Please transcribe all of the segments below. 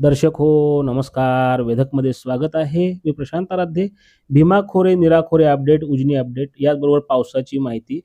दर्शक हो नमस्कार. वेधकमध्ये स्वागत आहे. मी प्रशांत आराध्ये. भीमा खोरे अपडेट उजनी अपडेट याचबरोबर पावसाची माहिती.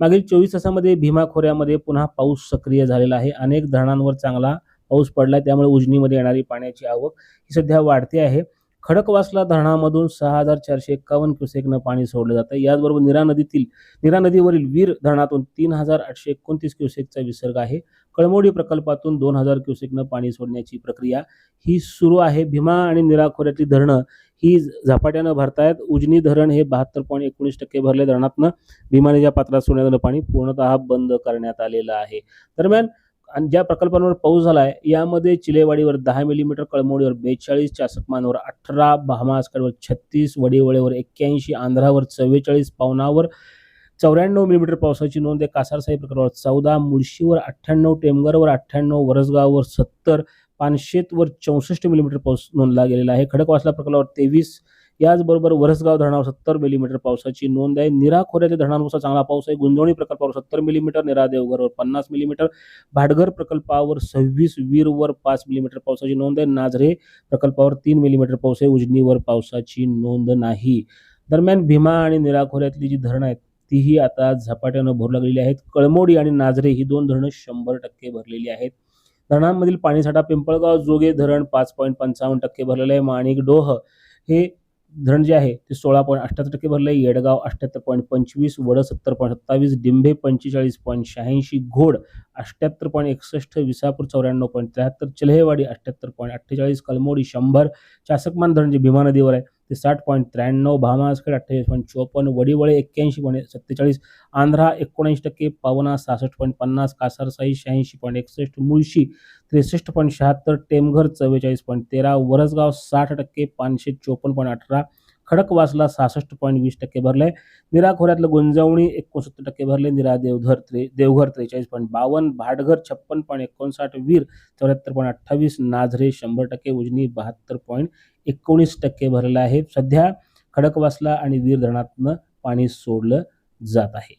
मागील चोवीस तासामध्ये भीमा खोऱ्यामध्ये पुन्हा पाऊस सक्रिय झालेला आहे. अनेक धरणांवर चांगला पाऊस पडला त्यामुळे उजनीमध्ये येणारी पाण्याची आवक ही सध्या वाढते आहे. खडकवासला धरणामधून सहा हजार चारशे एक्कावन्न क्युसेकनं पाणी सोडलं जातं. याचबरोबर निरा नदीतील निरा नदीवरील वीर धरणातून तीन हजार आठशे एकोणतीस क्युसेकचा विसर्ग आहे. कळमोडी प्रकल्पातून दोन हजार क्युसेकनं पाणी सोडण्याची प्रक्रिया ही सुरू आहे. भीमा आणि निरा खोऱ्यातली धरणं ही झपाट्यानं भरतायत. उजनी धरण हे बहात्तर पॉईंट एकोणीस टक्के भरले धरणातनं भीमानेच्या पात्रात सोडण्यात पाणी पूर्णतः बंद करण्यात आलेलं आहे. दरम्यान आणि ज्या प्रकल्पांवर पाऊस झाला आहे यामध्ये चिलेवाडीवर दहा मिलीमीटर कळमोडीवर बेचाळीस चासकमानवर अठरा भामासकडवर छत्तीस वडीवळेवर एक्क्याऐंशी आंध्रावर चव्वेचाळीस पावनावर चौऱ्याण्णव मिलीमीटर पावसाची नोंद आहे. कासारसाई प्रकल्पावर चौदा मुळशीवर अठ्ठ्याण्णव टेमगरवर अठ्ठ्याण्णव वरसगाववर सत्तर पानशेतवर चौसष्ट मिलीमीटर पाऊस नोंदला गेलेला आहे. खडकवासला प्रकल्पावर तेवीस याचबरोबर वरसगाव धरणावर सत्तर मिलीमीटर पावसाची नोंद आहे. निरा खोऱ्याच्या चांगला पाऊस आहे. गुंजवणी प्रकल्पावर सत्तर मिलीमीटर निरा देवघरवर पन्नास मिलीमीटर भाटघर प्रकल्पावर सव्वीस वीरवर पाच मिलीमीटर पावसाची नोंद आहे. नाझरे प्रकल्पावर तीन मिलीमीटर पाऊस आहे. उजनीवर पावसाची नोंद नाही. दरम्यान भीमा आणि निरा खोऱ्यातली जी धरणं आहेत तीही आता झपाट्यानं भरू लागलेली आहेत. कळमोडी आणि नाझरे ही दोन धरणं शंभर टक्के भरलेली आहेत. धरणांमधील पाणीसाठा पिंपळगाव जोगे धरण पाच पॉईंट पंचावन्न टक्के भरलेलं आहे. माणिक डोह हे धरण जे आहे ते सोळा पॉईंट अठ्ठ्याहत्तर टक्के भरलं आहे येडगाव अठ्ठ्याहत्तर पॉईंट पंचवीस वड सत्तर पॉईंट सत्तावीस डिंभे पंचेचाळीस पॉईंट शहाऐंशी घोड अठ्ठ्याहत्तर पॉईंट एकसष्ट विसापूर चौऱ्याण्णव पॉईंट त्र्याहत्तर चल्हेवाडी अठ्ठ्याहत्तर पॉईंट अठ्ठेचाळीस कलमोडी शंभर. चासकमान धरण जे भीमा नदीवर आहे ते साठ पॉईंट त्र्याण्णव भामासकडे अठ्ठेचाळीस पॉईंट चोपन्न वडीवळे एक्क्याऐंशी पॉईंट सत्तेचाळीस आंध्रा एकोणऐंशी टक्के पावना सहासष्ट पॉईंट पन्नास कासारसाई शहाऐंशी पॉईंट एकसष्ट मुळशी त्रेसष्ट पॉईंट शहात्तर टेमघर चव्वेचाळीस पॉईंट तेरा वरसगाव साठ टक्के पाचशे चोपन्न पॉईंट अठरा खडकवासला सहासष्ट पॉईंट वीस टक्के भरले. निरा खोऱ्यातलं गुंजवणी एकोणसत्तर टक्के भरले. निरा देवधर त्रे देवघर त्रेचाळीस पॉईंट बावन्न भाटघर छप्पन पॉईंट एकोणसाठ वीर चौऱ्याहत्तर पॉईंट अठ्ठावीस नाझरे शंभर टक्के उजनी बहात्तर पॉईंट एकोणीस टक्के भरलेलं आहे सध्या खडकवासला आणि वीर धरणातनं पाणी सोडलं जात आहे.